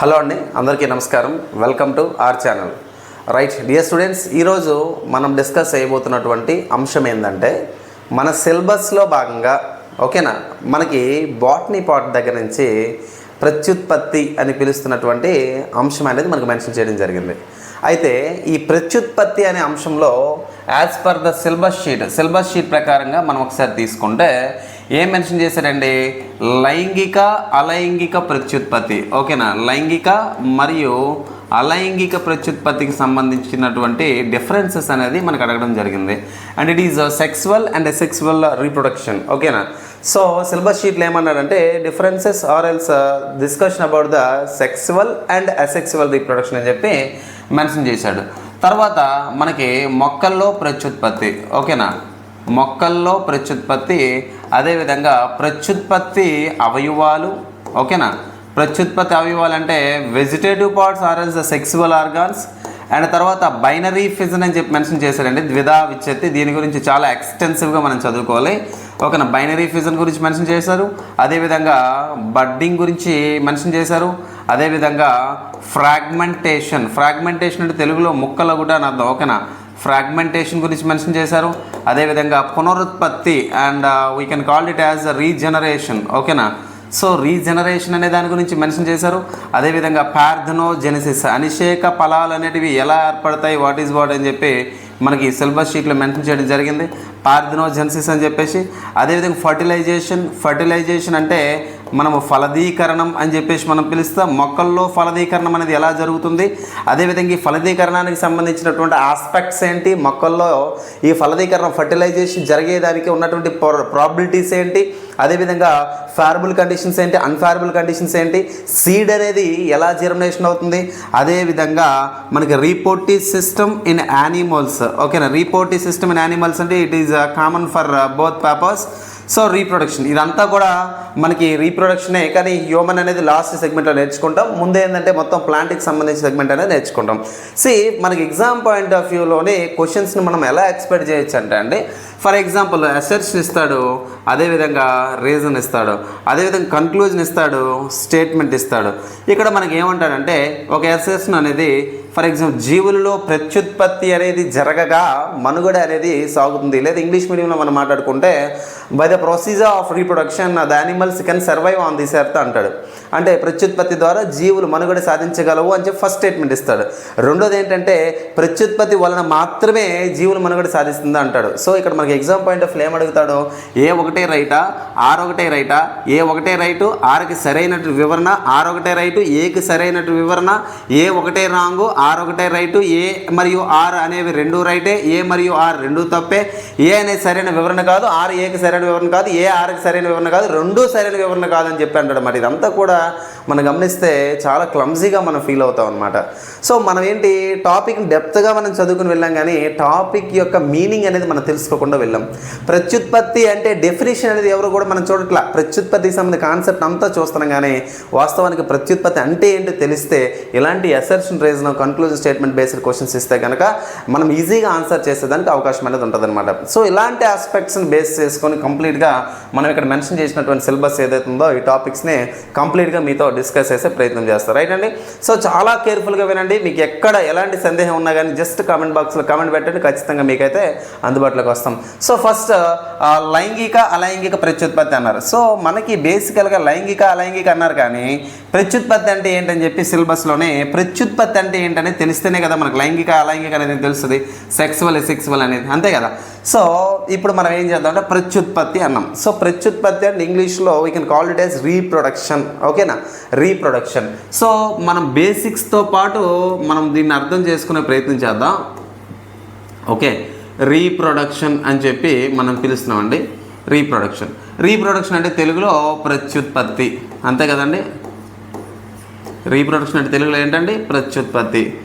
Hello అండి అందరికీ నమస్కారం. Welcome to our channel. Right dear students ఈరోజు మనం డిస్కస్ చేయబోతున్నటువంటి అంశం ఏంటంటే మన సిలబస్లో భాగంగా ఓకేనా? మనకి బాటనీ పాట్ దగ్గర నుంచి ప్రత్యుత్పత్తి అని పిలుస్తున్నటువంటి అంశం అనేది మనకు మెన్షన్ చేయడం జరిగింది. అయితే ఈ ప్రత్యుత్పత్తి అనే అంశంలో as per the syllabus sheet syllabus sheet ప్రకారంగా మనం ఒకసారి తీసుకుంటే ఏం మెన్షన్ చేశారండి? లైంగిక అలైంగిక ప్రత్యుత్పత్తి. ఓకేనా? లైంగిక మరియు అలైంగిక ప్రత్యుత్పత్తికి సంబంధించినటువంటి డిఫరెన్సెస్ అనేది మనకు అడగడం జరిగింది. And it is sexual and sexual reproduction ఓకేనా? సో సిలబస్ షీట్లో ఏమన్నాడంటే differences or else discussion about the sexual and asexual reproduction అని చెప్పి మెన్షన్ చేశాడు. తర్వాత మనకి మొక్కల్లో ప్రత్యుత్పత్తి. ఓకేనా? మొక్కల్లో ప్రత్యుత్పత్తి అదేవిధంగా ప్రత్యుత్పత్తి అవయవాలు ఓకేనా? ప్రత్యుత్పత్తి అవయవాలు అంటే vegetative parts or else the sexual organs and తర్వాత బైనరీ ఫిజన్ అని చెప్పి మెన్షన్ చేశారండి. ద్విధా విచ్ఛత్తి దీని గురించి చాలా ఎక్స్టెన్సివ్గా మనం చదువుకోవాలి. ఓకేనా? బైనరీ ఫిజన్ గురించి మెన్షన్ చేశారు. అదేవిధంగా బడ్డింగ్ గురించి మెన్షన్ చేశారు. అదేవిధంగా ఫ్రాగ్మెంటేషన్ ఫ్రాగ్మెంటేషన్ అంటే తెలుగులో ముక్కల కూడా అని అర్థం. ఓకేనా? ఫ్రాగ్మెంటేషన్ గురించి మెన్షన్ చేశారు. అదేవిధంగా పునరుత్పత్తి and we can call it as regeneration ఓకేనా? సో రీజనరేషన్ అనే దాని గురించి మెన్షన్ చేశారు. అదేవిధంగా పార్థనోజెనిసిస్ అనిషేక ఫలాలు అనేటివి ఎలా ఏర్పడతాయి వాట్ ఈజ్ వాట్ అని చెప్పి మనకి సిలబస్ షీట్లో మెన్షన్ చేయడం జరిగింది. పార్థనోజెన్సిస్ అని చెప్పేసి అదేవిధంగా ఫర్టిలైజేషన్ ఫర్టిలైజేషన్ అంటే మనము ఫలదీకరణం అని చెప్పేసి మనం పిలుస్తాం. మొక్కల్లో ఫలదీకరణం అనేది ఎలా జరుగుతుంది? అదేవిధంగా ఈ ఫలదీకరణానికి సంబంధించినటువంటి ఆస్పెక్ట్స్ ఏంటి? మొక్కల్లో ఈ ఫలదీకరణం ఫర్టిలైజేషన్ జరిగేదానికి ఉన్నటువంటి ప్రాబిలిటీస్ ఏంటి? అదేవిధంగా ఫేరబుల్ కండిషన్స్ ఏంటి? అన్ఫేరబుల్ కండిషన్స్ ఏంటి? సీడ్ అనేది ఎలా జర్మినేషన్ అవుతుంది? అదేవిధంగా మనకి రీపోర్టీ సిస్టమ్ ఇన్ యానిమల్స్ ఓకేనా రీపోర్టీ సిస్టమ్ ఇన్ యానిమల్స్ అంటే it is common for both papers so reproduction ఇదంతా కూడా మనకి రీప్రొడక్షనే కానీ హ్యూమన్ అనేది లాస్ట్ సెగ్మెంట్లో నేర్చుకుంటాం. ముందే ఏంటంటే మొత్తం ప్లాంట్కి సంబంధించిన సెగ్మెంట్ అనేది నేర్చుకుంటాం. సి మనకి ఎగ్జామ్ పాయింట్ ఆఫ్ వ్యూలోని క్వశ్చన్స్ని మనం ఎలా ఎక్స్పెక్ట్ చేయొచ్చు అంటే అండి ఫర్ ఎగ్జాంపుల్ అసెర్షన్ ఇస్తాడు అదేవిధంగా రీజన్ ఇస్తాడు. అదేవిధంగా కన్క్లూజన్ ఇస్తాడు స్టేట్మెంట్ ఇస్తాడు. ఇక్కడ మనకి ఏమంటాడంటే ఒక అసెర్షన్ అనేది ఫర్ ఎగ్జాంపుల్ జీవులలో ప్రత్యుత్పత్తి అనేది జరగగా మనుగడ అనేది సాగుతుంది. లేదా ఇంగ్లీష్ మీడియంలో మనం మాట్లాడుకుంటే by the procedure of reproduction the animals can survive on this earth అంటాడు. అంటే ప్రత్యుత్పత్తి ద్వారా జీవులు మనుగడ సాధించగలవు అని చెప్పి ఫస్ట్ స్టేట్మెంట్ ఇస్తాడు. రెండోది ఏంటంటే ప్రత్యుత్పత్తి వలన మాత్రమే జీవులు మనుగడ సాధిస్తుంది అంటాడు. సో ఇక్కడ మనకి ఎగ్జామ్ పాయింట్ ఆఫ్ ఏం అడుగుతాడు. ఏ ఒకటే రైటా? ఆర్ ఒకటే రైటా? ఏ ఒకటే రైటు? ఆర్కి సరైనటువంటి వివరణ? ఆర్ ఒకటే రైటు? ఏకి సరైనటు వివరణ? ఏ ఒకటే రాంగు? ఆర్ ఒకటే రైటు ఏ మరియు ఆర్ అనేవి రెండు రైటే ఏ మరియు ఆర్ రెండు తప్పే. ఏ అనేది సరైన వివరణ కాదు ఆర్ ఏకి సరైన వివరణ కాదు ఏ ఆర్కి సరైన వివరణ కాదు రెండు సరైన వివరణ కాదు అని చెప్పి అంటాడు మరి ఇదంతా కూడా మనం గమనిస్తే చాలా క్లమ్జీగా మనం ఫీల్ అవుతాం అనమాట సో మనం ఏంటి టాపిక్ డెప్త్గా మనం చదువుకుని వెళ్ళాం కానీ టాపిక్ యొక్క మీనింగ్ అనేది మనం తెలుసుకోకుండా వెళ్ళాం. ప్రత్యుత్పత్తి అంటే డెఫినేషన్ అనేది ఎవరు కూడా మనం చూడట్లా. ప్రత్యుత్పత్తికి సంబంధించిన కాన్సెప్ట్ అంతా చూస్తున్నాం కానీ వాస్తవానికి ప్రత్యుత్పత్తి అంటే ఏంటో తెలిస్తే ఇలాంటి assertion reason conclusion statement based questions ఇస్తే కనుక మనం ఈజీగా ఆన్సర్ చేసేదానికి అవకాశం అనేది ఉంటుంది అనమాట సో ఇలాంటి ఆస్పెక్ట్స్ని బేస్ చేసుకొని కంప్లీట్గా మనం ఇక్కడ మెన్షన్ చేసినటువంటి సిలబస్ ఏదైతే ఉందో ఈ టాపిక్స్ని కంప్లీట్గా మీతో డిస్కస్ చేసే ప్రయత్నం చేస్తారు రైట్ అండి? సో చాలా కేర్ఫుల్గా వినండి. మీకు ఎక్కడ ఎలాంటి సందేహం ఉన్నా కానీ జస్ట్ కామెంట్ బాక్స్లో కామెంట్ పెట్టండి. ఖచ్చితంగా మీకైతే అందుబాటులోకి వస్తాం. సో ఫస్ట్ లైంగిక అలైంగిక ప్రత్యుత్పత్తి అన్నారు. సో మనకి బేసికల్గా లైంగిక అలైంగిక అన్నారు కానీ ప్రత్యుత్పత్తి అంటే ఏంటని చెప్పి సిలబస్లోనే ప్రత్యుత్పత్తి అంటే ఏంటనేది తెలిస్తేనే కదా మనకు లైంగిక అలైంగిక అనేది తెలుస్తుంది. సెక్సువల్ సెక్సువల్ అనేది. అంతే కదా? సో ఇప్పుడు మనం ఏం చేద్దాం అంటే ప్రత్యుత్పత్తి అన్నాం. సో ప్రత్యుత్పత్తి అంటే ఇంగ్లీష్లో we can call it as reproduction ఓకేనా రీప్రొడక్షన్ సో మనం బేసిక్స్తో పాటు మనం దీన్ని అర్థం చేసుకునే ప్రయత్నం చేద్దాం. ఓకే రీప్రొడక్షన్ అని చెప్పి మనం పిలుస్తున్నామండి. రీప్రొడక్షన్ రీప్రొడక్షన్ అంటే తెలుగులో ప్రత్యుత్పత్తి. అంతే కదండి? రీప్రొడక్షన్ అంటే తెలుగులో ఏంటండి? ప్రత్యుత్పత్తి.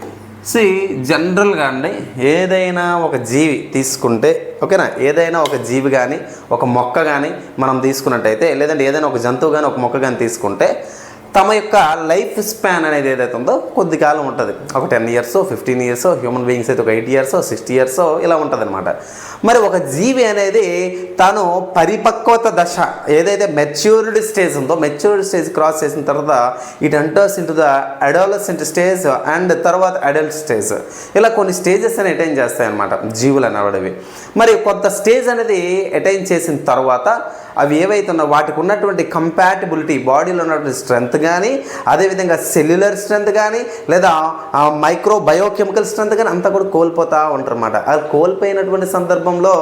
సి జనరల్గా అండి ఏదైనా ఒక జీవి తీసుకుంటే ఓకేనా? ఏదైనా ఒక జీవి కానీ ఒక మొక్క కానీ మనం తీసుకున్నట్టయితే లేదంటే ఏదైనా ఒక జంతువు కానీ ఒక మొక్క కానీ తీసుకుంటే తమ యొక్క లైఫ్ స్పాన్ అనేది ఏదైతే ఉందో కొద్ది కాలం ఉంటుంది. ఒక ten years fifteen years human beings అయితే ఒక ఎయిట్ ఇయర్స్ సిక్స్టీ ఇయర్స్ ఇలా ఉంటుంది మరి ఒక జీవి అనేది తను పరిపక్వత దశ ఏదైతే మెచ్యూర్డ్ స్టేజ్ ఉందో మెచ్యూర్డ్ స్టేజ్ క్రాస్ చేసిన తర్వాత it enters into the adolescent stage and తర్వాత అడల్ట్ స్టేజ్. ఇలా కొన్ని స్టేజెస్ అని అటైన్ చేస్తాయి అనమాట జీవులు అనబడేవి మరి కొంత స్టేజ్ అనేది అటైన్ చేసిన తర్వాత అవి ఏవైతే వాటికి ఉన్నటువంటి కంపాటిబిలిటీ బాడీలో ఉన్నటువంటి స్ట్రెంగ్త్ కానీ అదేవిధంగా సెల్యులర్ స్ట్రెంగ్త్ కానీ లేదా మైక్రో బయోకెమికల్ స్ట్రెంగ్త్ కానీ అంతా కూడా కోల్పోతూ ఉంటారన్నమాట. అది కోల్పోయినటువంటి సందర్భంలో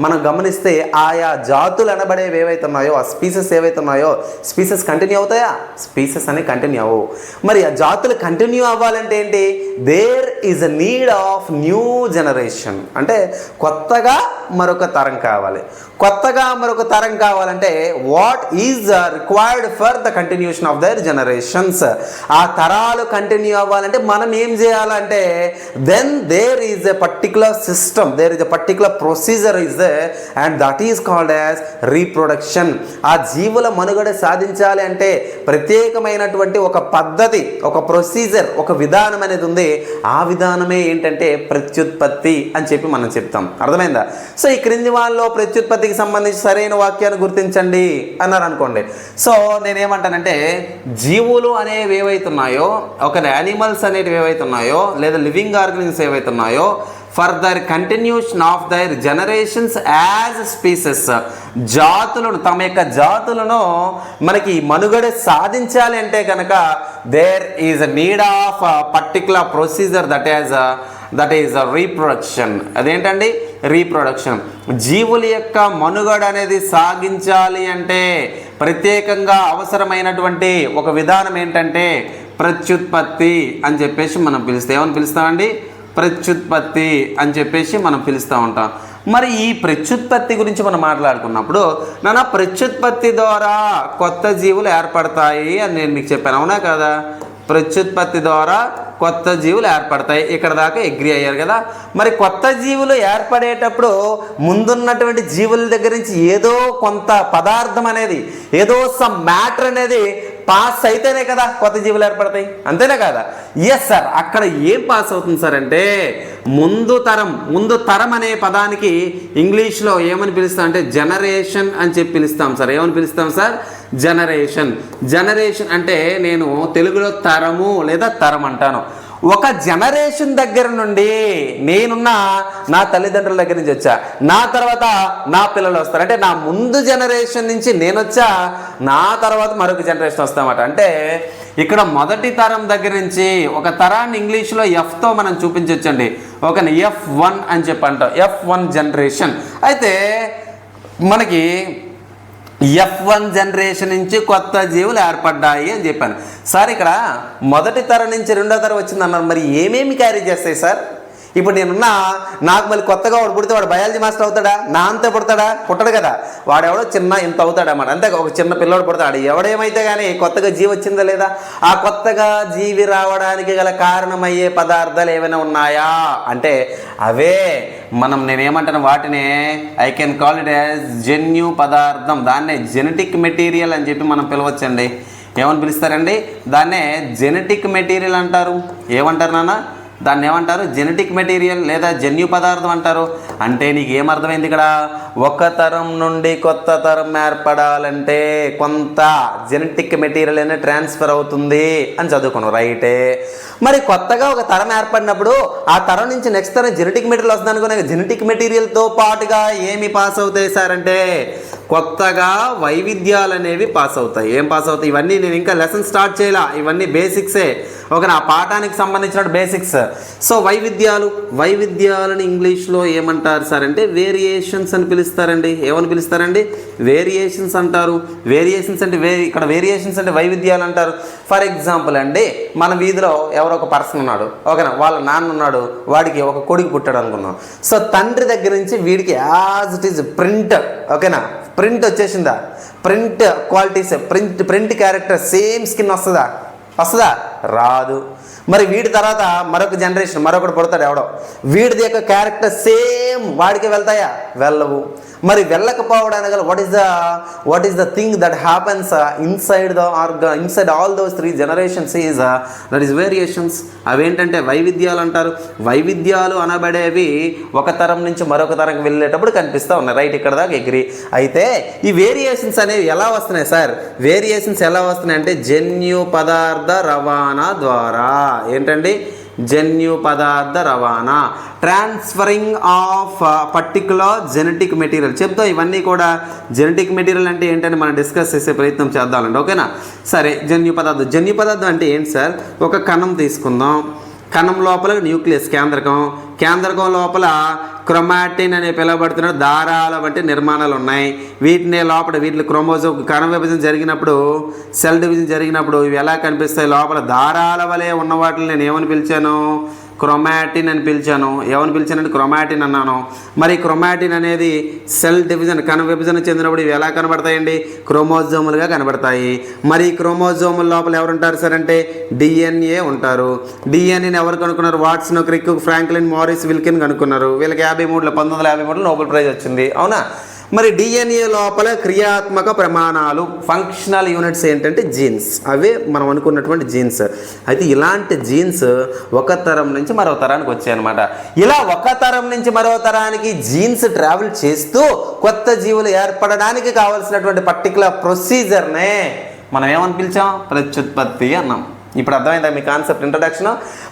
మనం గమనిస్తే ఆయా జాతులు అనబడేవి ఏవైతే ఉన్నాయో ఆ స్పీసెస్ ఏవైతే ఉన్నాయో స్పీసెస్ కంటిన్యూ అవుతాయా? స్పీసెస్ అనేవి కంటిన్యూ అవ్వవు. మరి ఆ జాతులు కంటిన్యూ అవ్వాలంటే ఏంటి? There is a need of new generation అంటే కొత్తగా మరొక తరం కావాలి. కొత్తగా మరొక తరం కావాలి. కావాలంటే what is required for the continuation of their generations ఆ తరాలు కంటిన్యూ అవ్వాలంటే మనం ఏం చేయాలంటే then there is a particular system there is a particular procedure is and that is called as reproduction ఆ జీవుల మనుగడ సాధించాలి అంటే ప్రత్యేకమైనటువంటి ఒక పద్ధతి ఒక ప్రొసీజర్ ఒక విధానం అనేది ఉంది. ఆ విధానమే ఏంటంటే ప్రత్యుత్పత్తి అని చెప్పి మనం చెప్తాం. అర్థమైందా? సో ఈ క్రింది వాళ్ళలో ప్రత్యుత్పత్తికి సంబంధించి సరైన వాక్యాన్ని గుర్తించండి అన్నారు అనుకోండి సో నేనేమంటానంటే జీవులు అనేవి ఏవైతున్నాయో ఒక యానిమల్స్ అనేటివి ఏవైతున్నాయో లేదా లివింగ్ ఆర్గనిజమ్స్ ఏవైతున్నాయో for their continuation of their generations as species జాతులను తమ యొక్క జాతులను మనకి మనుగడ సాధించాలి అంటే కనుక there is need of particular procedure that as that is reproduction అదేంటండి? రీప్రొడక్షన్ జీవుల యొక్క మనుగడ అనేది సాగించాలి అంటే ప్రత్యేకంగా అవసరమైనటువంటి ఒక విధానం ఏంటంటే ప్రత్యుత్పత్తి అని చెప్పేసి మనం పిలుస్తాం ఏమని పిలుస్తామండి? ప్రత్యుత్పత్తి అని చెప్పేసి మనం పిలుస్తూ ఉంటాం. మరి ఈ ప్రత్యుత్పత్తి గురించి మనం మాట్లాడుకున్నప్పుడు నాన్న ప్రత్యుత్పత్తి ద్వారా కొత్త జీవులు ఏర్పడతాయి అని నేను మీకు చెప్పాను. అవునా కదా? ప్రత్యుత్పత్తి ద్వారా కొత్త జీవులు ఏర్పడతాయి. ఇక్కడ దాకా ఎగ్రి అయ్యారు కదా. మరి కొత్త జీవులు ఏర్పడేటప్పుడు ముందున్నటువంటి జీవుల దగ్గర నుంచి ఏదో కొంత పదార్థం అనేది ఏదో సమ్ మ్యాటర్ అనేది పాస్ అయితేనే కదా కొత్త జీవులు ఏర్పడతాయి. అంతేనా కదా? ఎస్ సార్ అక్కడ ఏం పాస్ అవుతుంది సార్ అంటే ముందు తరం ముందు తరం అనే పదానికి ఇంగ్లీష్లో ఏమని పిలుస్తాం అంటే జనరేషన్ అని చెప్పి పిలుస్తాం సార్ ఏమని పిలుస్తాం సార్ జనరేషన్. జనరేషన్ అంటే నేను తెలుగులో తరము లేదా తరం అంటాను. ఒక జనరేషన్ దగ్గర నుండి నేనున్న నా తల్లిదండ్రుల దగ్గర నుంచి వచ్చా. నా తర్వాత నా పిల్లలు వస్తారు. అంటే నా ముందు జనరేషన్ నుంచి నేను వచ్చా నా తర్వాత మరొక జనరేషన్ వస్తామట. అంటే ఇక్కడ మొదటి తరం దగ్గర నుంచి ఒక తరాన్ని ఇంగ్లీష్లో ఎఫ్తో మనం చూపించవచ్చండి ఒక ఎఫ్ వన్ అని చెప్పి అంటాం. ఎఫ్ వన్ జనరేషన్ అయితే మనకి ఎఫ్ వన్ జనరేషన్ నుంచి కొత్త జీవులు ఏర్పడ్డాయి అని చెప్పాను. సార్ ఇక్కడ మొదటి తరం నుంచి రెండో తరం వచ్చింది అన్నారు మరి ఏమేమి క్యారీ చేస్తాయి సార్? ఇప్పుడు నేనున్నా నాకు మళ్ళీ కొత్తగా వాడు పుడితే వాడు బయాలజీ మాస్టర్ అవుతాడా? నా అంతే పుడతాడా? పుట్టడు కదా. వాడెవడో చిన్న ఇంత అవుతాడు అన్నమాట. అంతే ఒక చిన్న పిల్లోడు పుడతాడు. ఎవడేమైతే కానీ కొత్తగా జీవి వచ్చిందా లేదా? ఆ కొత్తగా జీవి రావడానికి గల కారణమయ్యే పదార్థాలు ఏమైనా ఉన్నాయా? అంటే అవే. మనం నేనేమంటాను వాటిని I can call it as జెన్యు పదార్థం. దాన్నే జెనెటిక్ మెటీరియల్ అని చెప్పి మనం పిలవచ్చండి. ఏమని పిలుస్తారండి? దాన్నే జెనెటిక్ మెటీరియల్ అంటారు. ఏమంటారు నాన్న? దాన్ని ఏమంటారు? జెనెటిక్ మెటీరియల్ లేదా జన్యు పదార్థం అంటారు. అంటే నీకు ఏమర్థమైంది ఇక్కడ? ఒక తరం నుండి కొత్త తరం ఏర్పడాలంటే కొంత జెనెటిక్ మెటీరియల్ అనేది ట్రాన్స్ఫర్ అవుతుంది అని చదువుకున్నావు రైటే మరి కొత్తగా ఒక తరం ఏర్పడినప్పుడు ఆ తరం నుంచి నెక్స్ట్ తరం జెనెటిక్ మెటీరియల్ వస్తుంది అనుకునే జెనెటిక్ మెటీరియల్తో పాటుగా ఏమి పాస్ అవుతాయి సార్ అంటే కొత్తగా వైవిధ్యాలు అనేవి పాస్ అవుతాయి. ఏం పాస్ అవుతాయి? ఇవన్నీ నేను ఇంకా లెసన్ స్టార్ట్ చేయాల. ఇవన్నీ బేసిక్సే ఒక నా పాఠానికి సంబంధించిన బేసిక్స్ సో వైవిధ్యాలు వైవిధ్యాలని ఇంగ్లీష్లో ఏమంటారు సార్ అంటే వేరియేషన్స్ అని పిలుస్తారండి. ఏమని పిలుస్తారండి? వేరియేషన్స్ అంటారు. వేరియేషన్స్ అంటే వే ఇక్కడ వేరియేషన్స్ అంటే వైవిధ్యాలు అంటారు. ఫర్ ఎగ్జాంపుల్ అండి మన వీధిలో ఎవరో ఒక పర్సన్ ఉన్నాడు. ఓకేనా? వాళ్ళ నాన్న ఉన్నాడు. వాడికి ఒక కొడుకు పుట్టాడు అనుకున్నాం సో తండ్రి దగ్గర నుంచి వీడికి యాజ్ ఇట్ ఈజ్ ప్రింట్ ఓకేనా? ప్రింట్ వచ్చేసిందా? Print qualities print print character same skin వస్తుందా? వస్తుందా? రాదు. మరి వీడి తర్వాత మరొక జనరేషన్ మరొకటి పుడతాడు ఎవడో. వీడిది యొక్క క్యారెక్టర్ సేమ్ వాడికి వెళ్తాయా? వెళ్ళవు. మరి వెళ్ళకపోవడానికి గల what is the what is the thing that happens inside the org inside all those three generations is that is variations అవేంటంటే వైవిధ్యాలు అంటారు. వైవిధ్యాలు అనబడేవి ఒక తరం నుంచి మరొక తరంకి వెళ్ళేటప్పుడు కనిపిస్తూ ఉన్నాయి. రైట్ ఇక్కడ దాకా ఎగిరి అయితే ఈ వేరియేషన్స్ అనేవి ఎలా వస్తున్నాయి సార్? వేరియేషన్స్ ఎలా వస్తున్నాయి అంటే జన్యు పదార్థ రవాణా ద్వారా. ఏంటండి? జన్యు పదార్థ రవాణా transferring of particular genetic material చెప్తాం ఇవన్నీ కూడా జెనెటిక్ మెటీరియల్ అంటే ఏంటని మనం డిస్కస్ చేసే ప్రయత్నం చేద్దామండి ఓకేనా? సరే జన్యు పదార్థం జన్యు పదార్థం అంటే ఏంటి సార్? ఒక కణం తీసుకుందాం. కణం లోపల న్యూక్లియస్ కేంద్రకం. కేంద్రకం లోపల క్రొమాటిన్ అని పిలువబడుతున్న దారాల వంటి నిర్మాణాలు ఉన్నాయి. వీటిని లోపల వీటి క్రోమోజో కణ విభజన జరిగినప్పుడు సెల్ డివిజన్ జరిగినప్పుడు ఇవి ఎలా కనిపిస్తాయి? లోపల దారాల వలె ఉన్న వాటిని నేను ఏమని పిలిచాను? క్రొమాటిన్ అని పిలిచాను. ఏమని పిలిచానంటే క్రొమాటిన్ అన్నాను. మరి క్రొమాటిన్ అనేది సెల్ డివిజన్ కణ విభజన చెందినప్పుడు ఇవి ఎలా కనబడతాయండి? క్రోమోజోములుగా కనబడతాయి. మరి క్రోమోజోముల లోపల ఎవరు ఉంటారు సార్ అంటే డిఎన్ఏ ఉంటారు. డిఎన్ఏని ఎవరు కనుక్కున్నారు? Watson Crick Franklin Maurice Wilkin కనుక్కున్నారు. వీళ్ళకి యాభై మూడులో పంతొమ్మిది వందల యాభై మూడులో నోబెల్ ప్రైజ్ వచ్చింది. అవునా? మరి డిఎన్ఏ లోపల క్రియాత్మక ప్రమాణాలు ఫంక్షనల్ యూనిట్స్ ఏంటంటే జీన్స్ అవే మనం అనుకున్నటువంటి జీన్స్ అయితే ఇలాంటి జీన్స్ ఒక తరం నుంచి మరో తరానికి వచ్చాయన్నమాట. ఇలా ఒక తరం నుంచి మరో తరానికి జీన్స్ ట్రావెల్ చేస్తూ కొత్త జీవులు ఏర్పడడానికి కావాల్సినటువంటి పర్టికులర్ ప్రొసీజర్నే మనం ఏమని పిలిచాం? ప్రత్యుత్పత్తి అన్నాం. ఇప్పుడు అర్థమైందా మీ కాన్సెప్ట్ ఇంట్రడక్షన్